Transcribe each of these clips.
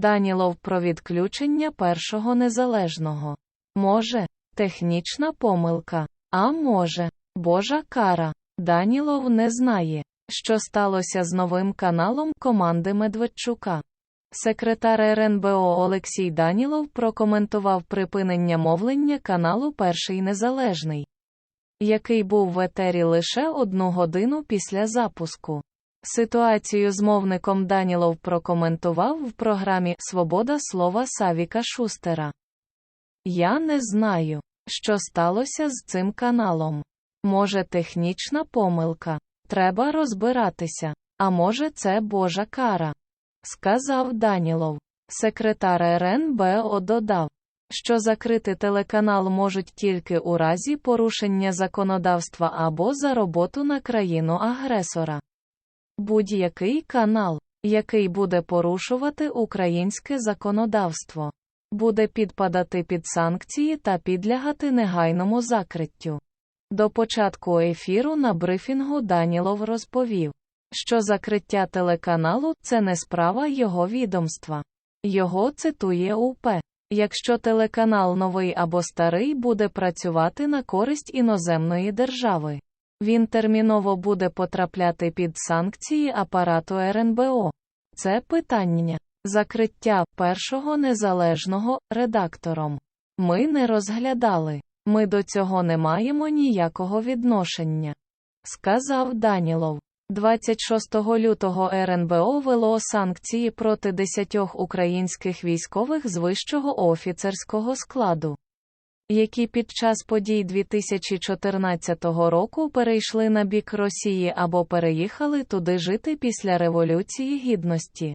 Данілов про відключення першого незалежного. Може, технічна помилка, а може, Божа кара. Данілов не знає, що сталося з новим каналом команди Медведчука. Секретар РНБО Олексій Данілов прокоментував припинення мовлення каналу Перший Незалежний, який був в етері лише одну годину після запуску. Ситуацію з мовником Данілов прокоментував в програмі Свобода слова Савіка Шустера. Я не знаю, що сталося з цим каналом. Може, технічна помилка. Треба розбиратися. А може, це Божа кара. Сказав Данілов. Секретар РНБО додав, що закрити телеканал можуть тільки у разі порушення законодавства або за роботу на країну агресора. Будь-який канал, який буде порушувати українське законодавство, буде підпадати під санкції та підлягати негайному закриттю. До початку ефіру на брифінгу Данілов розповів, що закриття телеканалу це не справа його відомства. Його цитує УП. Якщо телеканал новий або старий буде працювати на користь іноземної держави, він терміново буде потрапляти під санкції апарату РНБО. Це питання закриття першого незалежного редактором. Ми не розглядали. Ми до цього не маємо ніякого відношення. Сказав Данілов. 26 лютого РНБО вело санкції проти 10 українських військових з вищого офіцерського складу, які під час подій 2014 року перейшли на бік Росії або переїхали туди жити після Революції Гідності,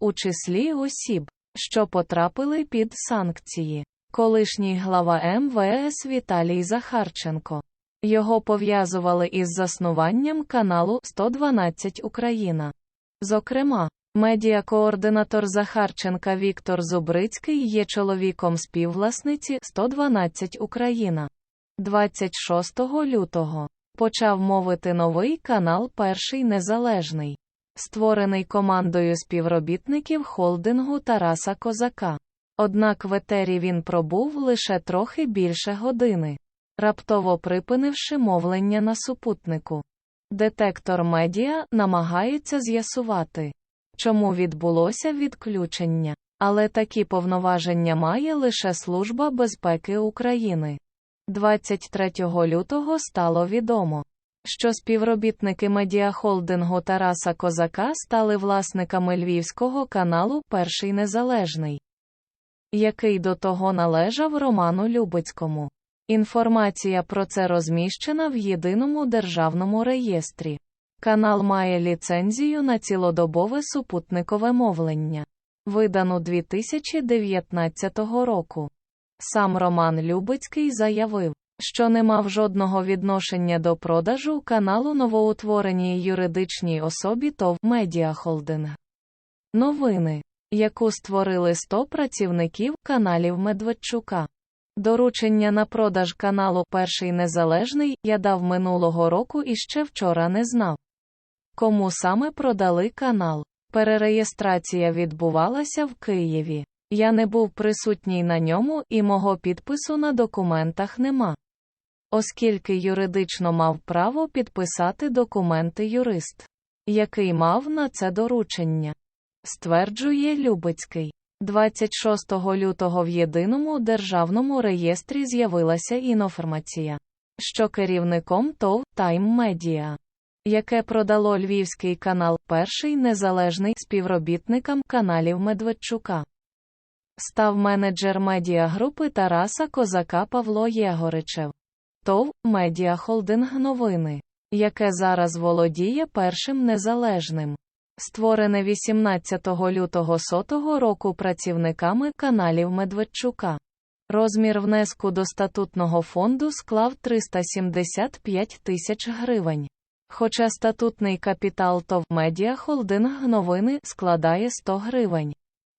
у числі осіб, що потрапили під санкції. Колишній глава МВС Віталій Захарченко. Його пов'язували із заснуванням каналу 112 Україна. Зокрема, медіакоординатор Захарченка Віктор Зубрицький є чоловіком співвласниці 112 Україна. 26 лютого почав мовити новий канал Перший Незалежний, створений командою співробітників холдингу Тараса Козака. Однак в етері він пробув лише трохи більше години, раптово припинивши мовлення на супутнику. Детектор медіа намагається з'ясувати, чому відбулося відключення, але такі повноваження має лише Служба безпеки України. 23 лютого стало відомо, що співробітники медіахолдингу Тараса Козака стали власниками львівського каналу Перший Незалежний який до того належав Роману Любицькому. Інформація про це розміщена в єдиному державному реєстрі. Канал має ліцензію на цілодобове супутникове мовлення, видану 2019 року. Сам Роман Любицький заявив, що не мав жодного відношення до продажу каналу новоутвореній юридичній особі ТОВ Медіахолдинг. Новини яку створили 100 працівників каналів Медведчука. Доручення на продаж каналу Перший Незалежний я дав минулого року і ще вчора не знав. Кому саме продали канал? Перереєстрація відбувалася в Києві. Я не був присутній на ньому і мого підпису на документах нема. Оскільки юридично мав право підписати документи юрист, який мав на це доручення стверджує Любицький. 26 лютого в єдиному державному реєстрі з'явилася інформація, що керівником ТОВ Time Media, яке продало львівський канал, перший незалежний співробітникам каналів Медведчука, став менеджер медіагрупи Тараса Козака Павло Єгоричев. ТОВ Медіа Холдинг Новини, яке зараз володіє першим незалежним створене 18 лютого сотого року працівниками каналів Медведчука. Розмір внеску до статутного фонду склав 375 тисяч гривень. Хоча статутний капітал ТОВ Медіа Холдинг новини складає 100 гривень.